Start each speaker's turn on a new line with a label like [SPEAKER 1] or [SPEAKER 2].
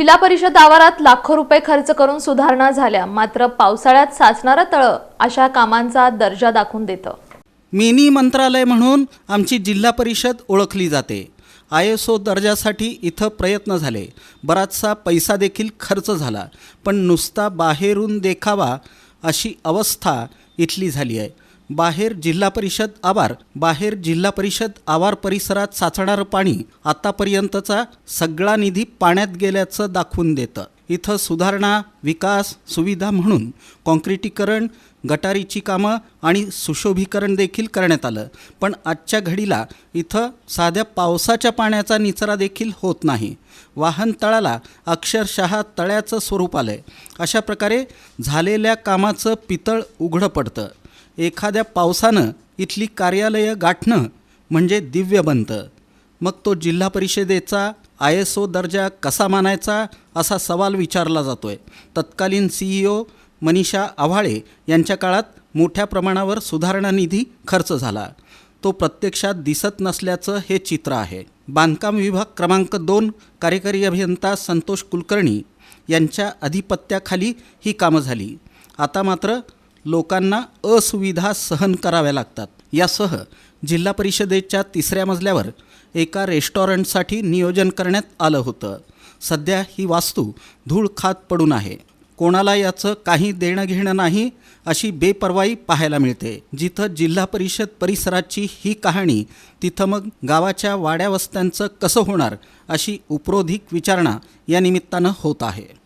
[SPEAKER 1] जिल्हा परिषद आवारात लाखो रुपये खर्च करून सुधारणा झाल्या. मात्र पावसाळ्यात साचणारं तळं अशा कामांचा दर्जा दाखवून देतं.
[SPEAKER 2] मिनी मंत्रालय म्हणून आमची जिल्हा परिषद ओळखली जाते. आय एस ओ दर्जासाठी इथं प्रयत्न झाले. बराचसा पैसा देखील खर्च झाला. पण नुसता बाहेरून देखावा अशी अवस्था इथली झाली आहे. बाहेर जिल्हा परिषद आवार बाहेर जिल्हा परिषद आवार परिसरात साचणारं पाणी आतापर्यंतचा सगळा निधी पाण्यात गेल्याचं दाखवून देतं. इथं सुधारणा विकास सुविधा म्हणून काँक्रिटीकरण गटारीची कामं आणि सुशोभीकरण देखील करण्यात आलं. पण आजच्या घडीला इथं साध्या पावसाच्या पाण्याचा निचरा देखील होत नाही. वाहन तळाला अक्षरशः तळ्याचं स्वरूप आलं आहे अशा प्रकारे झालेल्या कामाचं पितळ उघडं पडतं. एखाद्या पावसानं इथली कार्यालयं गाठणं म्हणजे दिव्य बनतं मग तो जिल्हा परिषदेचा आय एस ओ दर्जा कसा मानायचा असा सवाल विचारला जातो आहे तत्कालीन C E O Manisha Avhale यांच्या काळात मोठ्या प्रमाणावर सुधारणा निधी खर्च झाला. तो प्रत्यक्षात दिसत नसल्याचं हे चित्र आहे. बांधकाम विभाग क्रमांक दोन कार्यकारी अभियंता संतोष कुलकर्णी यांच्या अधिपत्याखाली ही कामं झाली. आता मात्र लोकांना असुविधा सहन कराव्या लागतात. यासह जिल्हा परिषदेच्या तिसऱ्या मजल्यावर एका रेस्टॉरंटसाठी नियोजन करण्यात आलं होतं. सध्या ही वास्तू धूळ खात पडून आहे. कोणाला याचं काही देणं घेणं नाही अशी बेपर्वाई पाहायला मिळते. जिथं जिल्हा परिषद परिसराची ही कहाणी तिथं मग गावाच्या वाड्यावस्त्यांचं कसं होणार अशी उपरोधिक विचारणा या निमित्तानं होत आहे.